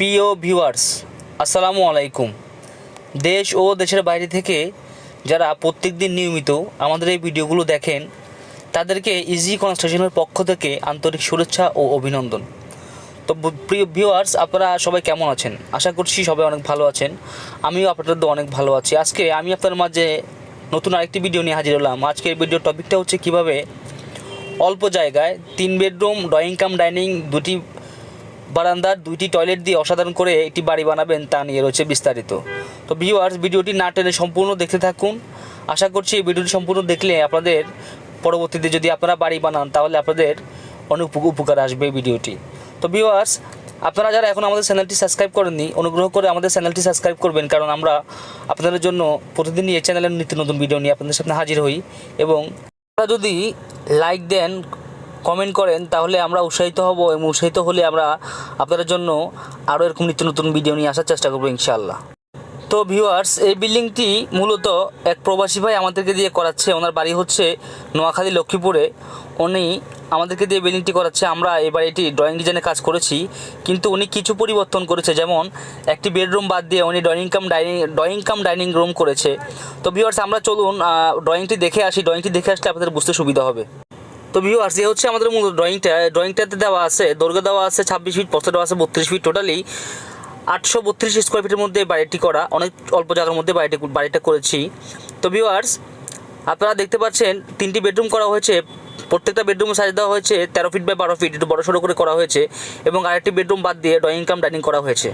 প্রিয় ভিউয়ার্স আসসালামু আলাইকুম। দেশ ও দেশের বাইরে থেকে যারা প্রত্যেক দিন নিয়মিত আমাদের এই ভিডিওগুলো দেখেন, তাদেরকে ইজি কনস্ট্রাকশনের পক্ষ থেকে আন্তরিক শুভেচ্ছা ও অভিনন্দন। তো প্রিয় ভিউয়ার্স আপনারা সবাই কেমন আছেন? আশা করছি সবাই অনেক ভালো আছেন। আমিও আপনাদের অনেক ভালো আছি। আজকে আমি আপনার মাঝে নতুন আরেকটি ভিডিও নিয়ে হাজির হলাম। আজকের ভিডিও টপিকটা হচ্ছে কীভাবে অল্প জায়গায় তিন বেডরুম ড্রয়িং কাম ডাইনিং দুটি বারান্দার দুইটি টয়লেট দিয়ে অসাধারণ করে একটি বাড়ি বানাবেন তা নিয়ে রয়েছে বিস্তারিত। তো ভিউয়ার্স ভিডিওটি না টেনে সম্পূর্ণ দেখতে থাকুন। আশা করছি এই ভিডিওটি সম্পূর্ণ দেখলে আপনাদের পরবর্তীতে যদি আপনারা বাড়ি বানান, তাহলে আপনাদের অনেক উপকার আসবে এই ভিডিওটি। তো ভিউয়ার্স আপনারা যারা এখন আমাদের চ্যানেলটি সাবস্ক্রাইব করেননি, অনুগ্রহ করে আমাদের চ্যানেলটি সাবস্ক্রাইব করবেন, কারণ আমরা আপনাদের জন্য প্রতিদিনই এই চ্যানেলের নিত্য নতুন ভিডিও নিয়ে আপনাদের সামনে হাজির হই। এবং আপনারা যদি লাইক দেন কমেন্ট করেন, তাহলে আমরা উৎসাহিত হব এবং উৎসাহিত হলে আমরা আপনাদের জন্য আরও এরকম নিত্য নতুন ভিডিও নিয়ে আসার চেষ্টা করব ইনশাআল্লাহ। তো ভিউয়ার্স এই বিল্ডিংটি মূলত এক প্রবাসী ভাই আমাদেরকে দিয়ে করাচ্ছে। ওনার বাড়ি হচ্ছে নোয়াখালী, লক্ষ্মীপুরে। উনি আমাদেরকে দিয়ে বিল্ডিংটি করাচ্ছে। আমরা এবার এটি ড্রয়িং ডিজাইনে কাজ করেছি। কিন্তু উনি কিছু পরিবর্তন করেছে। যেমন, একটি বেডরুম বাদ দিয়ে উনি drawing cum dining drawing cum dining room করেছে। তো ভিউয়ার্স আমরা চলুন ড্রয়িংটি দেখে আসি। ড্রয়িংটি দেখে আসলে আপনাদের বুঝতে সুবিধা হবে। তো ভিউয়ার্স এ হচ্ছে আমাদের মূল ড্রয়িংটা ড্রয়িংটাতে দেওয়া আছে, দৈর্ঘ্য দেওয়া আছে, ছাব্বিশ ফিট পথে দেওয়া আছে, বত্রিশ ফিট টোটালি আটশো বত্রিশ স্কোয়ার ফিটের মধ্যে বাড়িটি করা, অনেক অল্প জায়গার মধ্যে বাড়িটি, বাড়িটা করেছি। তো ভিউয়ার্স আপনারা দেখতে পাচ্ছেন, তিনটি বেডরুম করা হয়েছে। প্রত্যেকটা বেডরুমে সাইজ দেওয়া হয়েছে তেরো ফিট বাই বারো ফিট একটু বড় সড়ো করে করা হয়েছে এবং আরেকটি বেডরুম বাদ দিয়ে ড্রয়িং কাম ডাইনিং করা হয়েছে।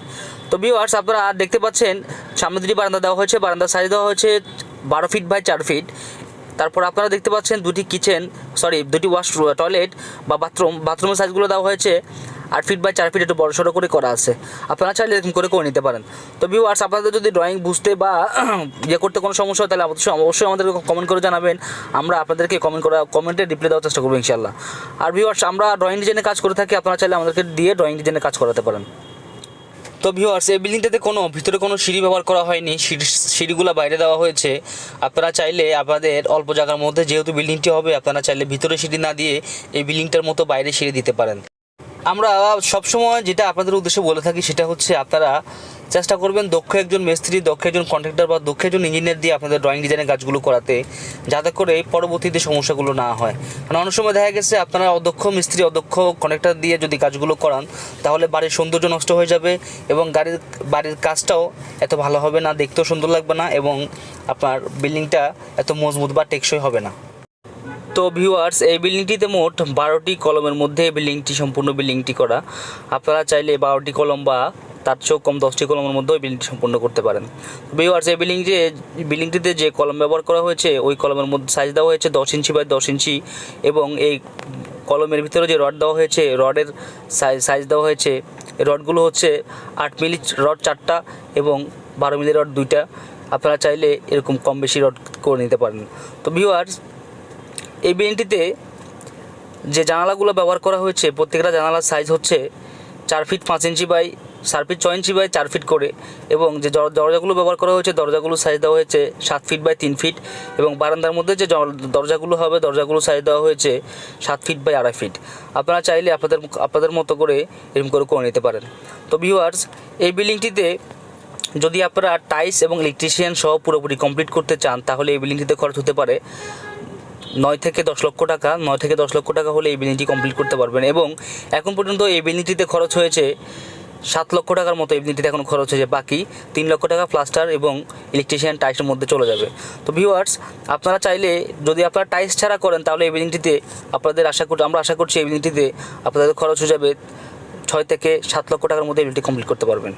তো ভিউয়ার্স আপনারা দেখতে পাচ্ছেন, সামনে দুটি বারান্দা দেওয়া হয়েছে, বারান্দার সাইজ দেওয়া হয়েছে বারো ফিট বাই চার ফিট তারপর আপনারা দেখতে পাচ্ছেন দুটি কিচেন সরি দুটি ওয়াশ টয়লেট বা বাথরুম বাথরুমের সাইজগুলো দেওয়া হয়েছে আট ফিট বাই চার ফিট একটু বড় সড়ো করে করা আছে। আপনারা চাইলে এরকম করে করে নিতে পারেন। তো ভিউয়ার্স আপনাদের যদি ড্রয়িং বুঝতে বা ইয়ে করতে কোনো সমস্যা হয়, তাহলে অবশ্যই অবশ্যই আমাদেরকে কমেন্ট করে জানাবেন। আমরা আপনাদেরকে কমেন্ট করা কমেন্টে রিপ্লাই দেওয়ার চেষ্টা করব ইনশাল্লাহ আর ভিউয়ার্স আমরা ড্রয়িং ডিজাইনে কাজ করে থাকি, আপনারা চাইলে আমাদেরকে দিয়ে ড্রয়িং ডিজাইনে কাজ করাতে পারেন। তো ভিউয়ার্স এই বিল্ডিংটাতে কোনো, ভিতরে কোনো সিঁড়ি ব্যবহার করা হয়নি, সিঁড়ি, সিঁড়িগুলো বাইরে দেওয়া হয়েছে। আপনারা চাইলে আপনাদের অল্প জায়গার মধ্যে যেহেতু বিল্ডিংটি হবে, আপনারা চাইলে ভিতরে সিঁড়ি না দিয়ে এই বিল্ডিংটার মতো বাইরে সিঁড়ি দিতে পারেন। আমরা সবসময় যেটা আপনাদের উদ্দেশ্যে বলে থাকি, সেটা হচ্ছে আপনারা চেষ্টা করবেন দক্ষ একজন মিস্ত্রি, দক্ষ একজন কন্ট্রাক্টর বা দক্ষ একজন ইঞ্জিনিয়ার দিয়ে আপনাদের ড্রয়িং ডিজাইনের কাজগুলো করাতে, যাতে করে পরবর্তীতে সমস্যাগুলো না হয়। কারণ অনেক সময় দেখা গেছে, আপনারা অদক্ষ মিস্ত্রি, অদক্ষ কন্ট্রাক্টর দিয়ে যদি কাজগুলো করান, তাহলে বাড়ির সৌন্দর্য নষ্ট হয়ে যাবে এবং গাড়ির, বাড়ির কাজটাও এত ভালো হবে না, দেখতেও সুন্দর লাগবে না এবং আপনার বিল্ডিংটা এত মজবুত বা টেকসই হবে না। তো ভিউয়ার্স এই বিল্ডিংটিতে মোট বারোটি কলমের মধ্যে এই বিল্ডিংটি সম্পূর্ণ বিল্ডিংটি করা। আপনারা চাইলে বারোটি কলম বা তার চেয়েও কম দশটি কলমের মধ্যেও এই বিল্ডিংটি সম্পূর্ণ করতে পারেন। ভিউয়ার্স এই বিল্ডিং যে বিল্ডিংটিতে যে কলম ব্যবহার করা হয়েছে, ওই কলমের মধ্যে সাইজ দেওয়া হয়েছে দশ ইঞ্চি বাই দশ ইঞ্চি এবং এই কলমের ভিতরে যে রড দেওয়া হয়েছে রডের সাইজ সাইজ দেওয়া হয়েছে রডগুলো হচ্ছে আট মিলি রড চারটা এবং বারো মিলি রড দুইটা। আপনারা চাইলে এরকম কম বেশি রড করে নিতে পারেন। তো ভিউয়ার্স এই বিল্ডিংটিতে যে জানালাগুলো ব্যবহার করা হয়েছে, প্রত্যেকটা জানালার সাইজ হচ্ছে চার ফিট পাঁচ ইঞ্চি বাই চার ফিট ছয় ইঞ্চি বাই চার ফিট করে এবং যে দরজাগুলো ব্যবহার করা হয়েছে দরজাগুলো সাইজ দেওয়া হয়েছে সাত ফিট বাই তিন ফিট এবং বারান্দার মধ্যে যে দরজাগুলো হবে দরজাগুলো সাইজ দেওয়া হয়েছে সাত ফিট বাই আড়াই ফিট আপনারা চাইলে আপনাদের আপনাদের মতো করে এরকম করে করে নিতে পারেন। তো ভিউয়ার্স এই বিল্ডিংটিতে যদি আপনারা টাইলস এবং ইলেকট্রিশিয়ান সহ পুরোপুরি কমপ্লিট করতে চান, তাহলে এই বিল্ডিংটিতে খরচ হতে পারে নয় থেকে দশ লক্ষ টাকা। নয় থেকে দশ লক্ষ টাকা হলে এই বিল্ডিংটি কমপ্লিট করতে পারবেন এবং এখন পর্যন্ত এই বিল্ডিংটিতে খরচ হয়েছে সাত লক্ষ টাকার মতো এই এখন খরচ হয়েছে। বাকি তিন লক্ষ টাকা প্লাস্টার এবং ইলেকট্রিশিয়ান টাইসের মধ্যে চলে যাবে। তো ভিউয়ার্স আপনারা চাইলে যদি আপনারা টাইস ছাড়া করেন, তাহলে এই আপনাদের আশা করি আমরা আশা করছি এই আপনাদের খরচ হয়ে যাবে ছয় থেকে সাত লক্ষ টাকার মধ্যে এমনিটি কমপ্লিট করতে পারবেন।